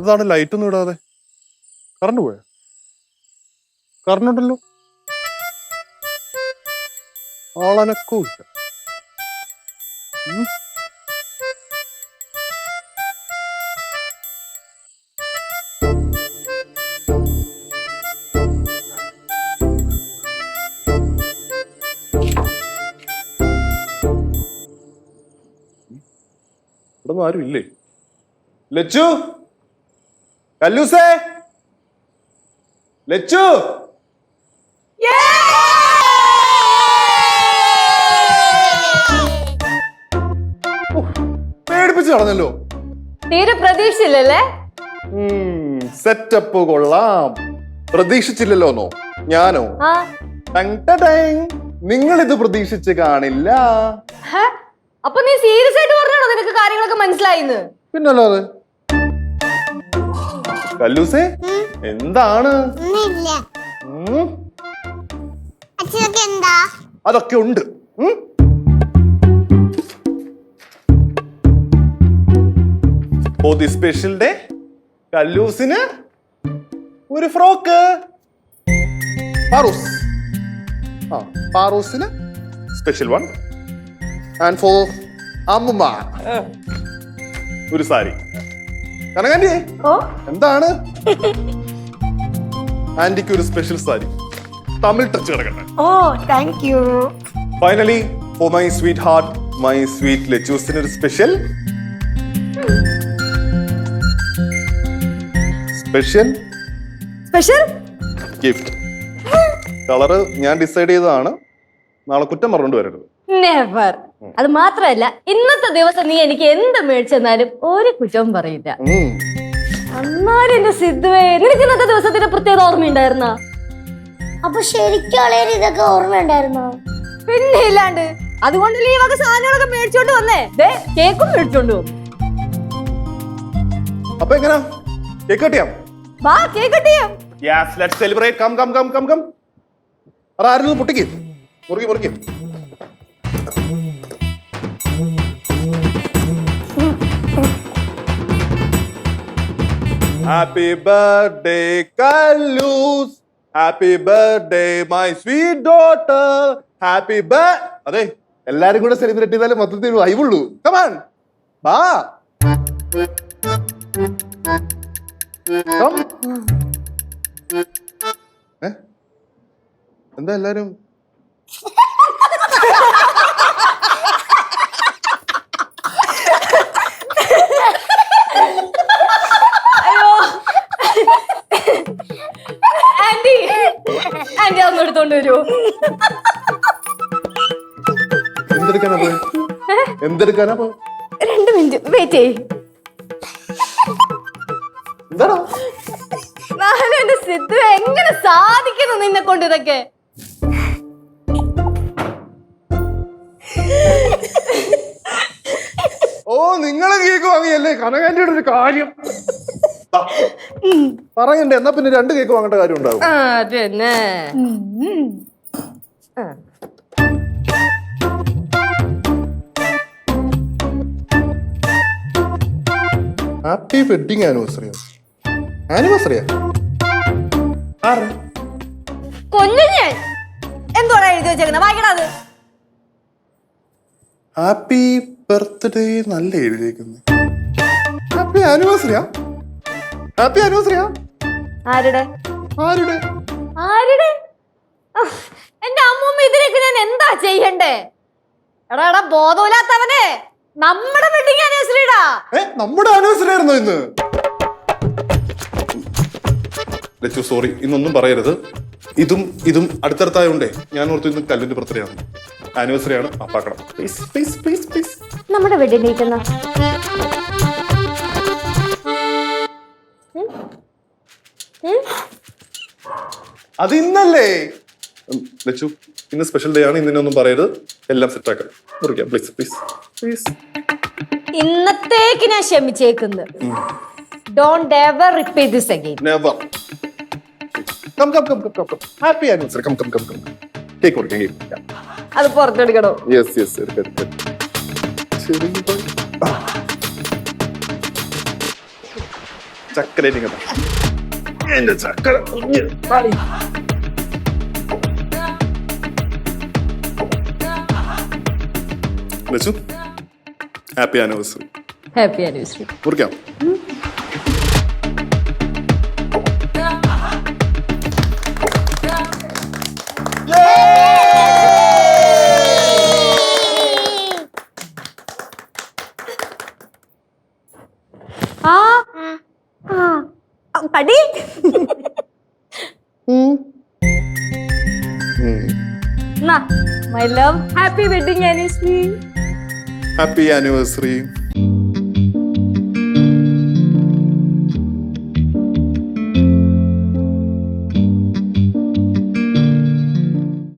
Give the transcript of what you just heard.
ഇതാണ് ലൈറ്റ് ഒന്നും ഇടാതെ. കറണ്ട് പോയോ? കറണ്ട് ഉണ്ടല്ലോ. ആളനക്കവും ഇല്ല. ഇവിടെ ആരും ഇല്ലേ? ലച്ചു? കല്ലൂസേ? ലച്ചു? പേടിപ്പിച്ച് നടന്നല്ലോ തീരെ പ്രതീക്ഷിച്ചില്ലല്ലേ? സെറ്റപ്പ് കൊള്ളാം. പ്രതീക്ഷിച്ചില്ലല്ലോന്നോ? ഞാനോ? ആ. നിങ്ങൾ ഇത് പ്രതീക്ഷിച്ച് കാണില്ല. ഹേ? അപ്പൊ നീ സീരിയസ് ആയിട്ട് പറഞ്ഞാണോ നിനക്ക് കാര്യങ്ങളൊക്കെ മനസ്സിലായിന്ന്? പിന്നല്ലോ പിന്നല്ലാതെ? കല്ലൂസേ? എന്താണ്? ഒന്നുമില്ല. ഉം, എന്താ? അതൊക്കെ ഉണ്ട്. the special day, കല്ലൂസിന് ഒരു ഫ്രോക്ക്. പാറൂസ്. ആ പാറൂസിന് സ്പെഷ്യൽ വൺ ആൻഡ് ഫോർ അമ്മുമ്മ. ഒരു സാരി. കനകാൻഡി ഓ. എന്താണ്? ആന്റിക്ക് ഒരു സ്പെഷ്യൽ സാരി. തമിഴ് ടച്ച് കിടക്കട്ടെ. ഓ thank you finally for my sweet heart my sweet ലെച്ചൂസിന് ഒരു special special special gift colour ഞാൻ ഡിസൈഡ് ചെയ്തതാണ്. നാളെ കുറ്റം പറഞ്ഞുകൊണ്ട് വരരുത്. നെവർ അത് മാത്രമല്ല ഇന്നത്തെ ദിവസം നീ എനിക്ക് എന്ത് മേടിച്ചെന്നാലും ഒരു കുറ്റവും പറയില്ല. എന്റെ സിദ്ധുവേ നിനക്ക് ഇന്നത്തെ ദിവസത്തിന്റെ പ്രത്യേക ഓർമ്മയുണ്ടായിരുന്ന? അപ്പൊ ശരിക്കും ഇതൊക്കെ ഓർമ്മയുണ്ടായിരുന്നോ? പിന്നെ ഇല്ലാണ്ട്. അതുകൊണ്ടല്ലേ ഈ വക സാധനങ്ങളൊക്കെ മേടിച്ചോണ്ട് വന്നേ. ദേ കേക്കും മേടിച്ചോണ്ട് വന്നു. അപ്പൊ എങ്ങനാ? കേക്ക് കട്ടിയാം വാ cake കട്ടിയാം yes let's celebrate come come come come come അതായിരുന്നു പൊട്ടിക്ക്? മുറുകി മുറുകി happy birthday Kallus happy birthday my sweet daughter happy birth അതെ എല്ലാരും കൂടെ സെലിബ്രേറ്റ് ചെയ്താലേ മൊത്തത്തിൽ വൈവുള്ളൂ കമാൺ ബാ എന്താ എല്ലാരും? വരുമോ എന്തെടുക്കാനാ പോയി? എന്തെടുക്കാനാ പോയി രണ്ട് മിനിറ്റ്. വെയിറ്റ് ചെയ് എന്താടാ? നാളെ എന്റെ സിദ്ധു എങ്ങനെ സാധിക്കുന്നു നിന്നെ കൊണ്ട് ഇതൊക്കെ? ഓ നിങ്ങളെ കേക്ക് വാങ്ങിയല്ലേ? കനകാന്റെ ഒരു കാര്യം. പറയണ്ടേ എന്നാ പിന്നെ രണ്ട് കേക്ക് വാങ്ങേണ്ട കാര്യം ഉണ്ടാവും. ഹാപ്പി വെഡിങ് ആനിവേഴ്സറിയോ ആനിവേഴ്സറിയാ ഞാൻ. എന്തുവാണ് എഴുതി വെച്ചേക്കുന്നത് ഹാപ്പി ബർത്ത്ഡേ നല്ല എഴുതിയേക്കുന്നത് ഹാപ്പി ആനിവേഴ്സറിയാ ഹാപ്പി ആനിവേഴ്സറിയാ ആരുടെ? ആരുടെ? ആരുടെ? എന്റെ അമ്മൂമ്മ ഇതിനൊക്കെ ഞാൻ എന്താ ചെയ്യണ്ടേ? എടാ എടാ ബോധമില്ലാത്തവനെ. നമ്മുടെ വെഡിങ് ആനിവേഴ്സറിടാ ഏ നമ്മുടെ ആനിവേഴ്സറി ആയിരുന്നു ഇന്ന്. ലച്ചു സോറി ഇന്നൊന്നും പറയരുത്. ഇതും ഇതും അടുത്തടുത്തായോണ്ടേ ഞാൻ ഓർത്തു ഇന്ന് കല്ലിന്റെ ബർത്ത്ഡേ ആണ്. ആനിവേഴ്സറി ആണ് അപ്പാക്കണം. പ്ലീസ് പ്ലീസ് പ്ലീസ് പ്ലീസ് നമ്മുടെ വെഡിങ് ഡേറ്റ് എന്നാ? അത് ഇന്നല്ലേ? ലച്ചു ഇന്ന് സ്പെഷ്യൽ ഡേ ആണ്. ഇന്നിനൊന്നും പറയരുത്. എല്ലാം സെറ്റ് ആക്കാം. മുറിക്കാം. പ്ലീസ് പ്ലീസ് പ്ലീസ് ഇന്നത്തേക്ക് ഞാൻ ക്ഷമിച്ചേക്കുന്നു. Don't ever repeat this again never come come come come come come happy anniversary come come come come cake കൊടുക്കാം കേക്ക് മുറിക്കാം അത് പുറത്തെടുക്കണോ. യെസ് യെസ് എടുക്കാം എടുക്കാം ചെറിയ boy. എന്റെ ചക്കര കുഞ്ഞ് ഹാപ്പി ആനിവേഴ്സറി ഹാപ്പി ആനിവേഴ്സറി മുറിക്കാം. കടി my love happy wedding anniversary happy anniversary